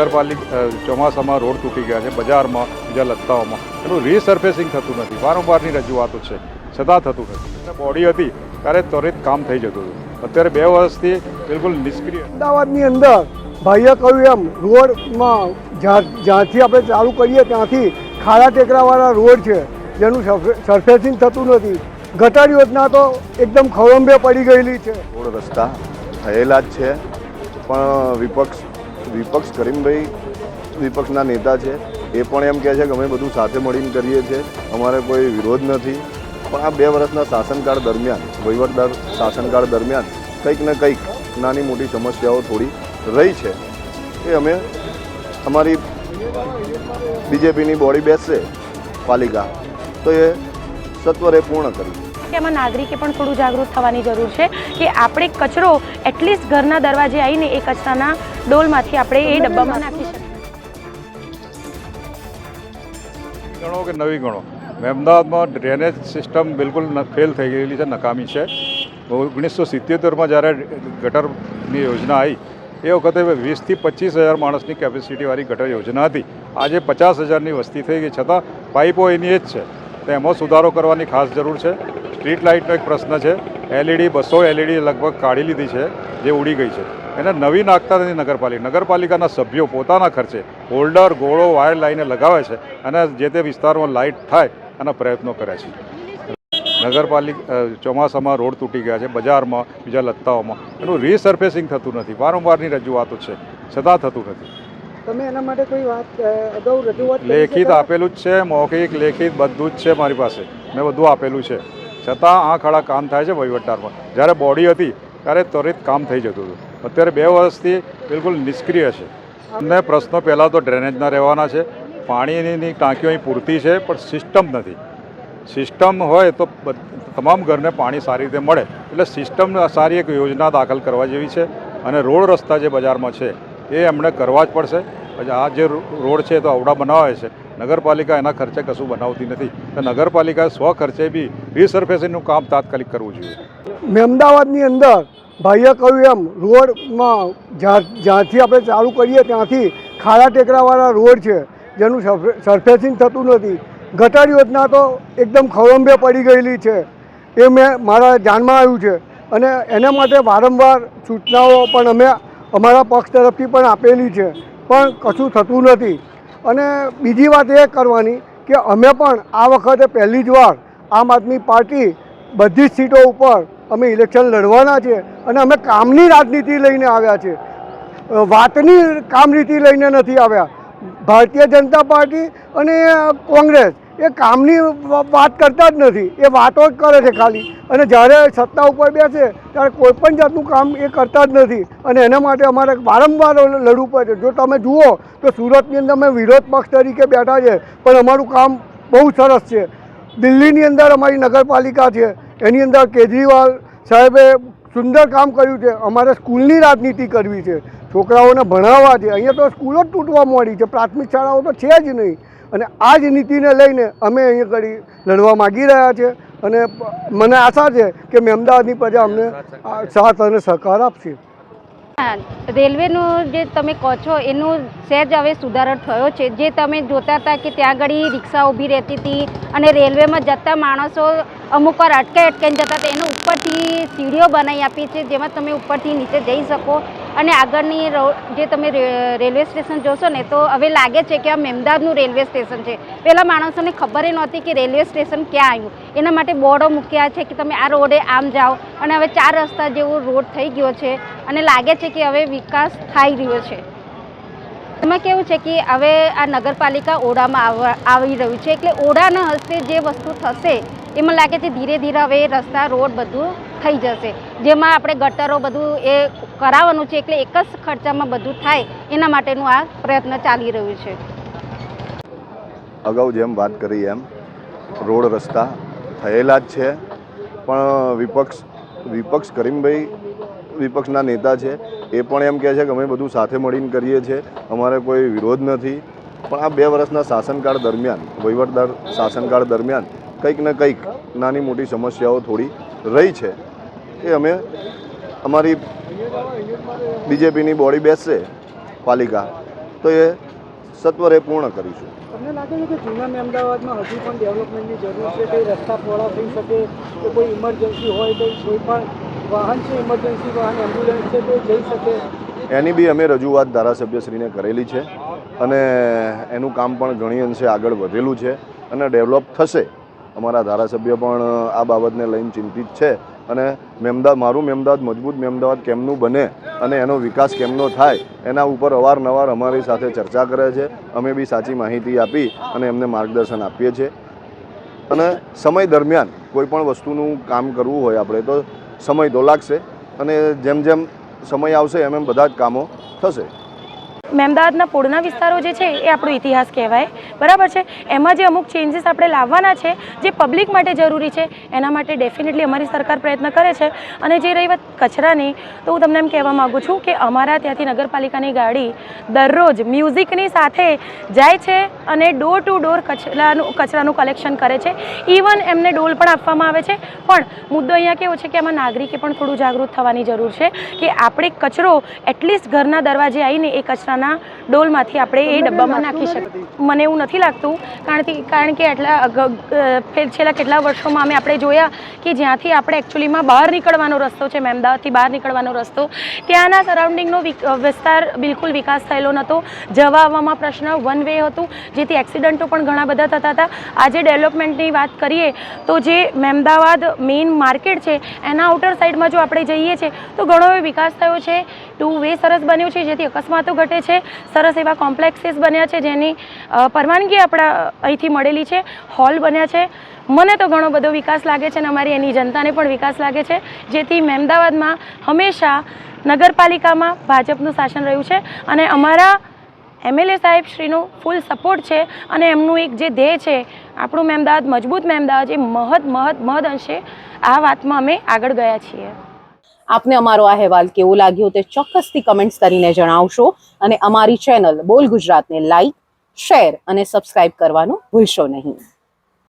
નગરપાલિકા ચોમાસામાં રોડ તૂટી ગયા છે બજારમાં બીજા લત્તાઓમાં એનું રીસર્ફેસિંગ થતું નથી વારંવારની રજૂઆતો છે છતાં થતું નથી. બોડી હતી ત્યારે ત્વરિત કામ થઈ જતું હતું. અત્યારે બે વર્ષથી બિલકુલ નિષ્ક્રિય. અમદાવાદની અંદર ભાઈએ કહ્યું એમ રોડમાં જ્યાં જ્યાંથી આપણે ચાલુ કરીએ ત્યાંથી ખાડા ટેકરાવાળા રોડ છે જેનું સરફેસિંગ થતું નથી. ગટર યોજના તો એકદમ ખવંબે પડી ગયેલી છે. રોડ રસ્તા થયેલા જ છે પણ વિપક્ષ વિપક્ષ કરીમભાઈ, વિપક્ષના નેતા છે. એ પણ એમ કહે છે કે અમે બધું સાથે મળીને કરીએ છીએ. અમારે કોઈ વિરોધ નથી. પણ આ બે વર્ષના શાસનકાળ દરમિયાન, વહીવટદાર શાસનકાળ દરમિયાન કંઈક ને કંઈક નાની મોટી સમસ્યાઓ થોડી રહી છે. એ અમે અમારી બીજેપીની બોડી બેસશે પાલિકા. તો એ સત્વરે પૂર્ણ કરી. કે એમાં નાગરિકે પણ થોડું જાગૃત થવાની જરૂર છે કે આપણે કચરો એટલીસ્ટ ઘરના દરવાજે આવીને એ કચરાના ડોલમાંથી આપણે એ ડબ્બામાં નાખી શકીએ. ગણો કે નવી ગણો? અમદાવાદમાં ડ્રેનેજ સિસ્ટમ બિલકુલ ફેલ થઈ ગયેલી છે, નકામી છે. ઓગણીસો સિત્યોતેરમાં જ્યારે ગટરની યોજના આવી, એ વખતે વીસથી પચીસ હજાર માણસની કેપેસિટીવાળી ગટર યોજના હતી. આજે પચાસ હજારની વસ્તી થઈ ગઈ, છતાં પાઇપો એની જ છે. તો એમાં સુધારો કરવાની ખાસ જરૂર છે. સ્ટ્રીટ લાઇટનો એક પ્રશ્ન છે. એલઈડી બસો એલઈડી લગભગ કાઢી લીધી છે, જે ઉડી ગઈ છે. એને નવી નાખતા નથી નગરપાલિકા નગરપાલિકાના સભ્યો પોતાના ખર્ચે હોલ્ડર ગોળો વાયર લાઈને લગાવે છે અને જે તે વિસ્તારમાં લાઇટ થાય એના પ્રયત્નો કરે છે. નગરપાલિકા ચોમાસામાં રોડ તૂટી ગયા છે બજારમાં બીજા લત્તાઓમાં. એનું રીસર્ફેસિંગ થતું નથી વારંવારની રજૂઆતો છે છતાં થતું નથી. તમે એના માટે કોઈ વાત અગાઉ રજૂઆત લેખિત આપેલું જ છે મૌખિક લેખિત બધું જ છે મારી પાસે. મેં બધું આપેલું છે. છતાં આ ખડા કામ થાય છે વહીવટદારમાં. જ્યારે બોડી હતી ત્યારે ત્વરિત કામ થઈ જતું હતું. અત્યારે બે વર્ષથી બિલકુલ નિષ્ક્રિય છે. અને પ્રશ્નો પહેલાં તો ડ્રેનેજના રહેવાના છે. પાણીની ટાંકીઓ અહીં પૂરતી છે, પણ સિસ્ટમ નથી. સિસ્ટમ હોય તો તમામ ઘરને પાણી સારી રીતે મળે. એટલે સિસ્ટમ સારી એક યોજના દાખલ કરવા જેવી છે અને રોડ રસ્તા જે બજારમાં છે, એ એમણે કરવા જ પડશે. પછી આ જે રોડ છે તો અવડા બનાવે છે. નગરપાલિકા એના ખર્ચે કશું બનાવતી નથી. તો નગરપાલિકાએ સ્વ ખર્ચે બી રિસર્ફેસિંગનું કામ તાત્કાલિક કરવું જોઈએ. અમદાવાદની અંદર ભાઈએ કહ્યું એમ, રોડમાં જ્યાં જ્યાંથી આપણે ચાલુ કરીએ ત્યાંથી ખાડા ટેકરાવાળા રોડ છે, જેનું સરફે- સરફેસિંગ થતું નથી. ગટર યોજના તો એકદમ ખવંબે પડી ગયેલી છે. એ મેં મારા ધ્યાનમાં આવ્યું છે. અને એના માટે વારંવાર સૂચનાઓ પણ અમે અમારા પક્ષ તરફથી પણ આપેલી છે. પણ કશું થતું નથી. અને બીજી વાત એ કરવાની કે અમે પણ આ વખતે પહેલી જ વાર આમ આદમી પાર્ટી બધી જ સીટો ઉપર અમે ઇલેક્શન લડવાના છે અને અમે કામની રાજનીતિ લઈને આવ્યા છે. વાતની કામનીતિ લઈને નથી આવ્યા. ભારતીય જનતા પાર્ટી અને કોંગ્રેસ એ કામની વાત કરતા જ નથી. એ વાતો જ કરે છે ખાલી. અને જ્યારે સત્તા ઉપર બેસે ત્યારે કોઈ પણ જાતનું કામ એ કરતા જ નથી. અને એના માટે અમારે વારંવાર લડવું પડે છે. જો તમે જુઓ તો સુરતની અંદર અમે વિરોધ પક્ષ તરીકે બેઠા છે. પણ અમારું કામ બહુ સરસ છે. દિલ્હીની અંદર અમારી નગરપાલિકા છે. એની અંદર કેજરીવાલ સાહેબે સુંદર કામ કર્યું છે. અમારે સ્કૂલની રાજનીતિ કરવી છે. છોકરાઓને ભણાવવા છે. અહીંયા તો સ્કૂલો જ તૂટવા મળી છે. પ્રાથમિક શાળાઓ તો છે જ નહીં. અને આ જ નીતિને લઈને અમે અહીંયા કરી લડવા માગી રહ્યા છે. અને મને આશા છે કે મેં અમદાવાદની પ્રજા અમને સાથ અને સહકાર આપશે. રેલવેનું જે તમે કહો છો, એનું સહેજ હવે સુધારો થયો છે. જે તમે જોતા હતા કે ત્યાં આગળ રિક્ષા ઊભી રહેતી હતી અને રેલવેમાં જતા માણસો અમુક વાર અટકાઈ અટકાઈને જતા એનું ઉપરથી સીડીઓ બનાવી આપી છે જેમાં તમે ઉપરથી નીચે જઈ શકો. અને આગળની જે તમે રેલવે સ્ટેશન જોશો ને, તો હવે લાગે છે કે આ મેમદાદનું રેલવે સ્ટેશન છે. પહેલાં માણસોને ખબર એ નહોતી કે રેલવે સ્ટેશન ક્યાં આવ્યું. એના માટે બોર્ડો મૂક્યા છે કે તમે આ રોડે આમ જાઓ. અને હવે ચાર રસ્તા જેવો રોડ થઈ ગયો છે અને લાગે છે કે હવે વિકાસ થઈ રહ્યો છે. એમાં કેવું છે કે હવે આ નગરપાલિકા ઓડામાં આવી રહ્યું છે. એટલે ઓડાના હસ્તે જે વસ્તુ થશે એમાં લાગે છે ધીરે ધીરે હવે રસ્તા, રોડ બધું થઈ જશે. જેમાં આપણે ગટરો બધું એ કરાવવાનું છે એટલે એક જ ખર્ચામાં બધું થાય, એના માટેનું આ પ્રયત્ન ચાલી રહ્યું છે. અગાઉ જેમ વાત કરી એમ, રોડ રસ્તા થયેલા જ છે, પણ વિપક્ષ વિપક્ષ કરીમભાઈ, વિપક્ષના નેતા છે, એ પણ એમ કહે છે કે અમે બધું સાથે મળીને કરીએ છીએ, અમારે કોઈ વિરોધ નથી. પણ આ બે વર્ષના શાસનકાળ દરમિયાન, વહીવટદાર શાસનકાળ દરમિયાન કંઈક ને કંઈક નાની મોટી સમસ્યાઓ થોડી રહી છે. એ અમે અમારી બીજેપીની બોડી બેસશે પાલિકા તો એ સત્વરે પૂર્ણ કરીશું. તમને લાગે છે કે જૂના અમદાવાદમાં હજુ પણ ડેવલપમેન્ટની જરૂર છે? કંઈ રસ્તા પહોળા થઈ શકે? કે કોઈ ઇમરજન્સી હોય તો કોઈ પણ વાહન છે ઇમરજન્સી વાહન એમ્બ્યુલન્સ છે તો જઈ શકે? એની બી અમે રજૂઆત ધારાસભ્યશ્રીને કરેલી છે અને એનું કામ પણ ઘણી અંશે આગળ વધેલું છે અને ડેવલપ થશે. અમારા ધારાસભ્ય પણ આ બાબતને લઈને ચિંતિત છે અને મેમદાદ, મારું મેમદાદ, મજબૂત મેમદાવાદ કેમનું બને અને એનો વિકાસ કેમનો થાય, એના ઉપર અવારનવાર અમારી સાથે ચર્ચા કરે છે. અમે બી સાચી માહિતી આપી અને એમને માર્ગદર્શન આપીએ છીએ. અને સમય દરમિયાન કોઈ પણ વસ્તુનું કામ કરવું હોય આપણે, તો સમય તો લાગશે અને જેમ જેમ સમય આવશે, એમ એમ બધા જ કામો થશે. મહેમદાવાદના પૂળના વિસ્તારો જે છે એ આપણો ઇતિહાસ કહેવાય. બરાબર છે? એમાં જે અમુક ચેન્જીસ આપણે લાવવાના છે, જે પબ્લિક માટે જરૂરી છે, એના માટે ડેફિનેટલી અમારી સરકાર પ્રયત્ન કરે છે. અને જે રહી વાત કચરાની, તો હું તમને એમ કહેવા માગું છું કે અમારા ત્યાંથી નગરપાલિકાની ગાડી દરરોજ મ્યુઝિકની સાથે જાય છે અને ડોર ટુ ડોર કચરાનું કચરાનું કલેક્શન કરે છે. ઇવન એમને ડોલ પણ આપવામાં આવે છે. પણ મુદ્દો અહીંયા કેવો છે કે આમાં નાગરિકે પણ થોડું જાગૃત થવાની જરૂર છે કે આપણે કચરો એટલીસ્ટ ઘરના દરવાજે આવીને એ કચરાના ડોલમાંથી આપણે એ ડબ્બામાં નાખી શકીએ. મને એવું નથી લાગતું કારણ કે કારણ કે એટલા છેલ્લા કેટલા વર્ષોમાં અમે આપણે જોયા કે જ્યાંથી આપણે એકચ્યુઅલીમાં બહાર નીકળવાનો રસ્તો છે મહેમદાવાદથી બહાર નીકળવાનો રસ્તો. ત્યાંના સરાઉન્ડિંગનો વિસ્તાર બિલકુલ વિકાસ થયેલો નહોતો. જવા આવવામાં પ્રશ્ન વન વે હતું જેથી એક્સિડન્ટો પણ ઘણા બધા થતા હતા. આજે ડેવલપમેન્ટની વાત કરીએ તો જે મહેમદાવાદ મેઇન માર્કેટ છે એના આઉટર સાઇડમાં જો આપણે જઈએ છીએ તો ઘણો એવો વિકાસ થયો છે. ટુ વે સરસ બન્યું છે જેથી અકસ્માતો ઘટે છે. સરસ એવા કોમ્પ્લેક્સીસ બન્યા છે જેની પરવાનગી આપણા અહીંથી મળેલી છે. હોલ બન્યા છે. મને તો ઘણો બધો વિકાસ લાગે છે અને અમારી એની જનતાને પણ વિકાસ લાગે છે. જેથી મહેમદાવાદમાં હંમેશા નગરપાલિકામાં ભાજપનું શાસન રહ્યું છે અને અમારા એમએલએ સાહેબ શ્રીનો ફૂલ સપોર્ટ છે અને એમનું એક જે ધ્યેય છે, આપણું મહેમદાવાદ, મજબૂત મહેમદાવાદ, એ મહદ મહદ મહદ અંશે આ વાતમાં અમે આગળ ગયા છીએ. આપને અમારો આ અહેવાલ કેવો લાગ્યો તે ચોક્કસથી કમેન્ટ્સ કરીને જણાવશો અને અમારી ચેનલ બોલ ગુજરાતને લાઈક શેર અને સબસ્ક્રાઇબ કરવાનું ભૂલશો નહીં.